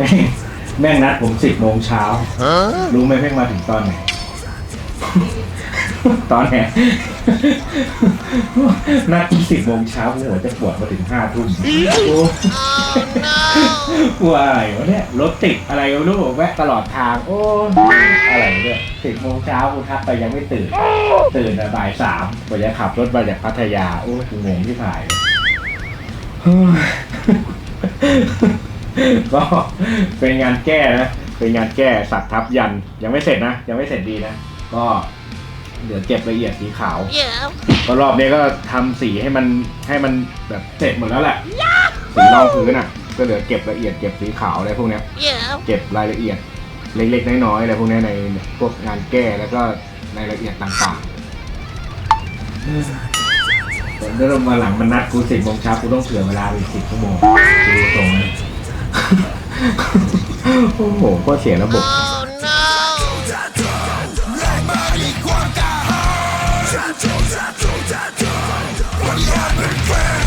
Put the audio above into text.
แม่งแม่งนัดผมสิบโมงเช้า รู้ไหมแม่งมาถึงตอนไหน ตอนไหนนัดสิบโมงเช้าหัวจะปวดมาถึงห้าทุ่มโอ้ว่าอะไรวะเนี่ยรถติดอะไรไม่รู้แวะตลอดทาง โอ้อะไรเนี่ยสิบโมงเช้ากูทักไปยังไม่ตื่น ตื่นแต่บ่ายสามกว่าจะขับรถมาจากพัทยา โอ้กูงงที่ถ่าย ก็เป็นงานแก้นะ เป็นงานแก้สักทับยัน ยังไม่เสร็จนะ ยังไม่เสร็จดีนะ ก็เดี๋ยวเก็บละเอียดสีขาว ก็รอบนี้ก็ทำสีให้มันให้มันแบบเสร็จหมดแล้วแหละ สีรองพื้นอะ ก็เหลือเก็บละเอียดเก็บสีขาวอะไรพวกเนี้ย เก็บรายละเอียดเล็กๆน้อยๆอะไรพวกเนี้ยในพวกงานแก้แล้วก็ในรายละเอียดต่างๆแต่เรื่องมาหลังมันนัดกูสิบโมงเช้ากูต้องเผื่อเวลาไปสิบชั่วโมงดูตรงนะ โอ้โหก็เสียระบบ We're